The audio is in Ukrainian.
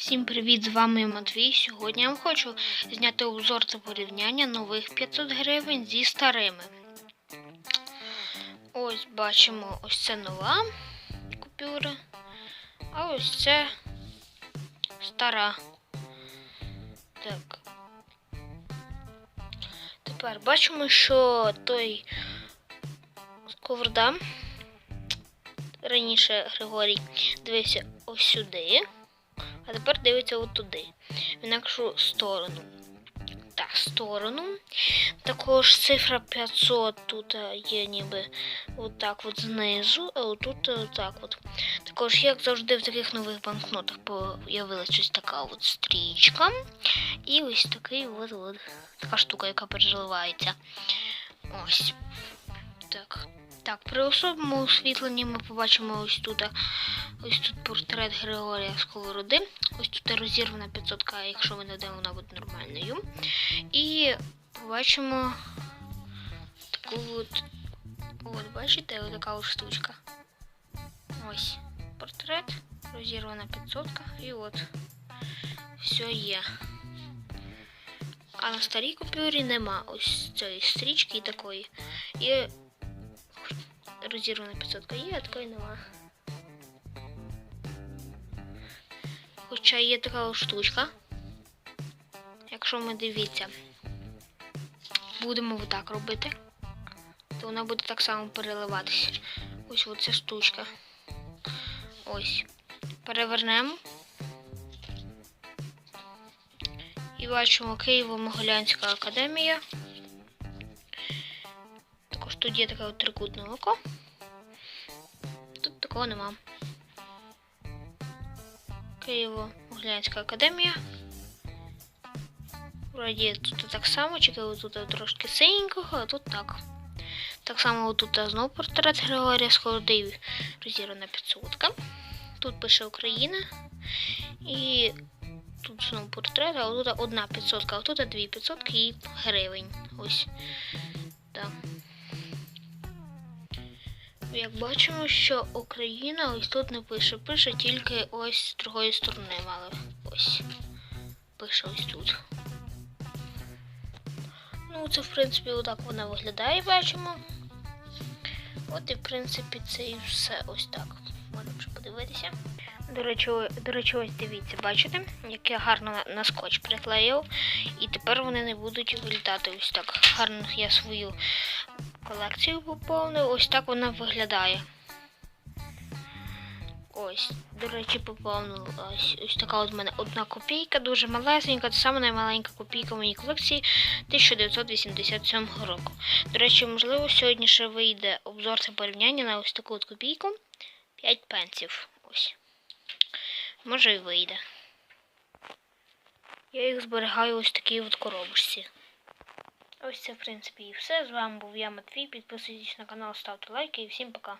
Всім привіт! З вами Матвій. Сьогодні я вам хочу зняти обзор та порівняння нових 500 гривень зі старими. Ось бачимо, ось це нова купюра, а ось це стара. Так. Тепер бачимо, що той сковорода раніше Григорій дивився ось сюди. А тепер дивиться отуди, в інакшу сторону. Так, сторону. Також цифра 500 тут е, є ніби отак от знизу, а отут е, отак от. Також, як завжди, в таких нових банкнотах появилась ось така от стрічка. І ось такий от, от така штука, яка переливається. Ось. Так. Так, при особому освітленні ми побачимо ось тут. Ось тут портрет Григорія Сковороди. Ось тут розірвана 500 к якщо ви не вона буде нормальною. І побачимо таку от. От, бачите, ось така от штучка. Ось портрет, розірвана 500 і от все є. А на старій купюрі нема ось цієї стрічки і такої. І розірвана 500 є, а такої нема. Хоча є така штучка. Якщо ми дивіться, будемо отак робити, то вона буде так само переливатися. Ось оця штучка. Ось. Перевернемо. І бачимо Києво-Могилянська академія. Також тут є таке трикутне око. Тут такого нема. Києво-Могилянська академія. Вроді тут так само, тільки тут трошки синенького, а тут так. Так само тут знову портрет Григорія Сковороди розірвана 500. Тут пише Україна. І тут знову портрет, а тут одна 500, а тут дві 500 і гривень. Ось. Так. Як бачимо, що Україна ось тут не пише. Пише тільки ось з другої сторони, але ось. Пише ось тут. Ну, це, в принципі, отак вона виглядає, бачимо. От і, в принципі, це і все ось так. Можна вже подивитися. До речі, до речі, ось дивіться, бачите, як я гарно на скотч приклеїв. І тепер вони не будуть вилітати ось так. Гарно я свою колекцію поповнив. Ось так вона виглядає. Ось, до речі, поповнив ось, така от в мене одна копійка, дуже малесенька, це саме наймаленька копійка в моїй колекції 1987 року. До речі, можливо, сьогодні ще вийде обзор та порівняння на ось таку от копійку 5 пенсів. Ось. Може і вийде. Я їх зберігаю ось такій от коробочці. Ось це, в принципі, і все. З вами був я, Матвій. Підписуйтесь на канал, ставте лайки і всім пока.